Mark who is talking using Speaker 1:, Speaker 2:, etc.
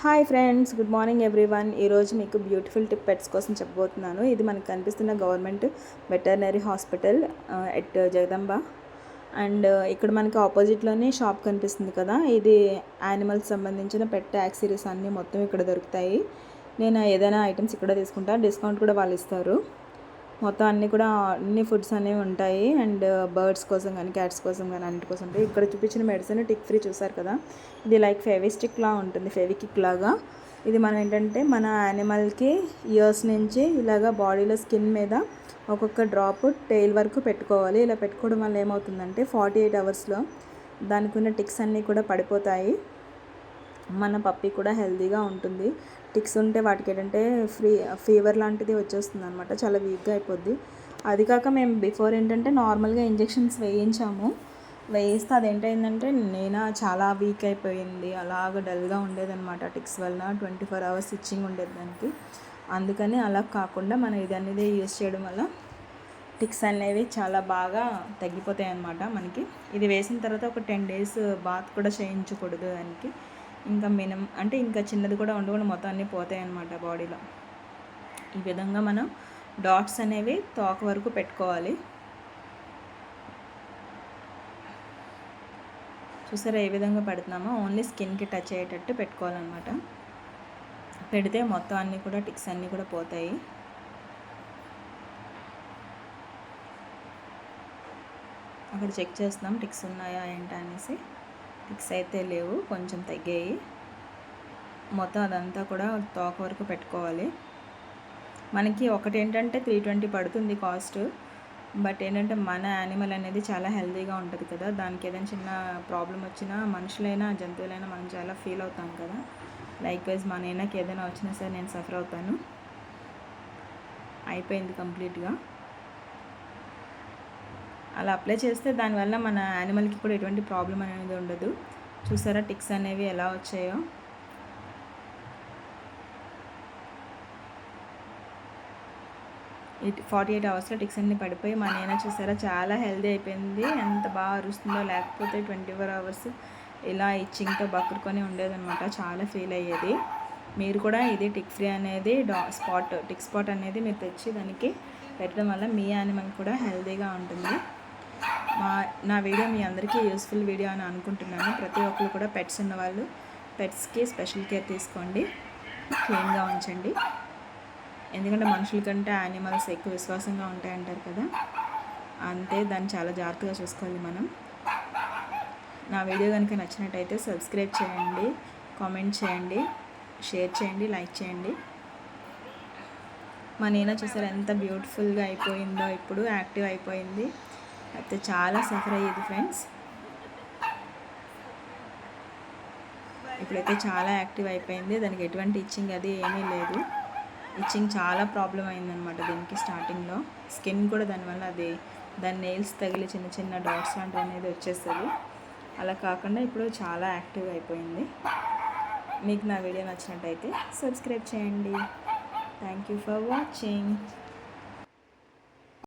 Speaker 1: Hi friends good morning everyone. ఈరోజు మీకు beautiful tip pets కోసం చెప్పబోతున్నాను. ఇది మనకు కనిపిస్తున్న government veterinary hospital at Jagadamba. And ఇక్కడ మనకి ఆపోజిట్లోనే షాప్ కనిపిస్తుంది కదా. ఇది యానిమల్స్ సంబంధించిన పెట్ యాక్సరీస్ అన్నీ మొత్తం ఇక్కడ దొరుకుతాయి. నేను ఏదైనా ఐటమ్స్ ఇక్కడ తీసుకుంటా. డిస్కౌంట్ కూడా వాళ్ళు ఇస్తారు. మొత్తం అన్నీ కూడా అన్ని ఫుడ్స్ అనేవి ఉంటాయి. అండ్ బర్డ్స్ కోసం కానీ క్యాట్స్ కోసం కానీ అన్నిటి కోసం ఉంటాయి. ఇక్కడ చూపించిన మెడిసిన్ టిక్ ఫ్రీ చూసారు కదా? ఇది లైక్ ఫెవిస్టిక్ లా ఉంటుంది ఫెవికిక్ లాగా. ఇది మనం ఏంటంటే మన యానిమల్కి ఇయర్స్ నుంచి ఇలాగా బాడీలో స్కిన్ మీద ఒక్కొక్క డ్రాప్ టెయిల్ వరకు పెట్టుకోవాలి. ఇలా పెట్టుకోవడం వల్ల ఏమవుతుందంటే ఫార్టీ ఎయిట్ అవర్స్లో దానికి ఉన్న టిక్స్ అన్నీ కూడా పడిపోతాయి. మన పప్పి కూడా హెల్తీగా ఉంటుంది. టిక్స్ ఉంటే వాటికి ఏంటంటే ఫ్రీ ఫీవర్ లాంటిది వచ్చేస్తుంది అనమాట చాలా వీక్గా అయిపోద్ది. అది కాక మేము బిఫోర్ ఏంటంటే నార్మల్గా ఇంజెక్షన్స్ వేయించాము. వేయిస్తే అదేంటైందంటే నేను చాలా వీక్ అయిపోయింది. అలాగ డల్గా ఉండేదన్నమాట టిక్స్ వలన. ట్వంటీ ఫోర్ అవర్స్ స్టిచ్చింగ్ ఉండేది దానికి. అందుకని అలా కాకుండా మనం ఇది అనేది యూస్ చేయడం వల్ల టిక్స్ అనేవి చాలా బాగా తగ్గిపోతాయి అన్నమాట మనకి. ఇది వేసిన తర్వాత ఒక టెన్ డేస్ బాత్ కూడా చేయించకూడదు దానికి. ఇంకా మినం అంటే ఇంకా చిన్నది కూడా ఉండకుండా మొత్తం అన్నీ పోతాయి అన్నమాట బాడీలో. ఈ విధంగా మనం డాట్స్ అనేవి తోక వరకు పెట్టుకోవాలి. చూసారా ఏ విధంగా పెడుతున్నామో? ఓన్లీ స్కిన్కి టచ్ అయ్యేటట్టు పెట్టుకోవాలన్నమాట. పెడితే మొత్తం అన్నీ కూడా టిక్స్ అన్నీ కూడా పోతాయి. అక్కడ చెక్ చేస్తున్నాం టిక్స్ ఉన్నాయా ఏంటా అనేసి. ఫిక్స్ అయితే లేవు కొంచెం తగ్గాయి. మొత్తం అదంతా కూడా తోక వరకు పెట్టుకోవాలి. మనకి ఒకటి ఏంటంటే త్రీ ట్వంటీ పడుతుంది కాస్ట్. బట్ ఏంటంటే మన యానిమల్ అనేది చాలా హెల్తీగా ఉంటుంది కదా. దానికి ఏదైనా చిన్న ప్రాబ్లం వచ్చినా మనుషులైనా జంతువులైనా మనం చాలా ఫీల్ అవుతాం కదా. లైక్ వైజ్ మన ఏనాకి ఏదైనా వచ్చినా సరే నేను సఫర్ అవుతాను. అయిపోయింది కంప్లీట్గా. అలా అప్లై చేస్తే దానివల్ల మన యానిమల్కి కూడా ఎటువంటి ప్రాబ్లం అనేది ఉండదు. చూసారా టిక్స్ అనేవి ఎలా వచ్చాయో? ఎయిట్ ఫార్టీ ఎయిట్ అవర్స్లో టిక్స్ అన్ని పడిపోయి మా నేన చూసారా చాలా హెల్దీ అయిపోయింది. ఎంత బాగా అరుస్తుందో లేకపోతే ట్వంటీ ఫోర్ అవర్స్ ఇలా ఇచ్చింగ్తో బక్కుడుకొని ఉండేదన్నమాట. చాలా ఫీల్ అయ్యేది. మీరు కూడా ఇది టిక్ ఫ్రీ అనేది డా స్పాట్ టిక్ స్పాట్ అనేది మీరు తెచ్చి దానికి పెట్టడం వల్ల మీ యానిమల్ కూడా హెల్దీగా ఉంటుంది. మా నా వీడియో మీ అందరికీ యూస్ఫుల్ వీడియో అని అనుకుంటున్నాను. ప్రతి ఒక్కరు కూడా పెట్స్ ఉన్న వాళ్ళు పెట్స్కి స్పెషల్ కేర్ తీసుకోండి. క్లీన్గా ఉంచండి. ఎందుకంటే మనుషుల కంటే యానిమల్స్ ఎక్కువ విశ్వాసంగా ఉంటాయంటారు కదా. అంతే దాన్ని చాలా జాగ్రత్తగా చూసుకోవాలి మనం. నా వీడియో కనుక నచ్చినట్టయితే సబ్స్క్రైబ్ చేయండి కామెంట్ చేయండి షేర్ చేయండి లైక్ చేయండి. మా నేన చూసారు ఎంత బ్యూటిఫుల్గా అయిపోయిందో ఇప్పుడు యాక్టివ్ అయిపోయింది. అయితే చాలా సఫర్ అయ్యేది ఫ్రెండ్స్. ఇప్పుడైతే చాలా యాక్టివ్ అయిపోయింది. దానికి ఎటువంటి ఇచ్చింగ్ అది ఏమీ లేదు. ఇచ్చింగ్ చాలా ప్రాబ్లం అయిందనమాట దీనికి స్టార్టింగ్లో. స్కిన్ కూడా దానివల్ల అది దాని నెయిల్స్ తగిలి చిన్న చిన్న డాట్స్ లాంటివి అనేది వచ్చేస్తుంది. అలా కాకుండా ఇప్పుడు చాలా యాక్టివ్ అయిపోయింది. మీకు నా వీడియో నచ్చినట్టయితే సబ్స్క్రైబ్ చేయండి. Thank you for watching.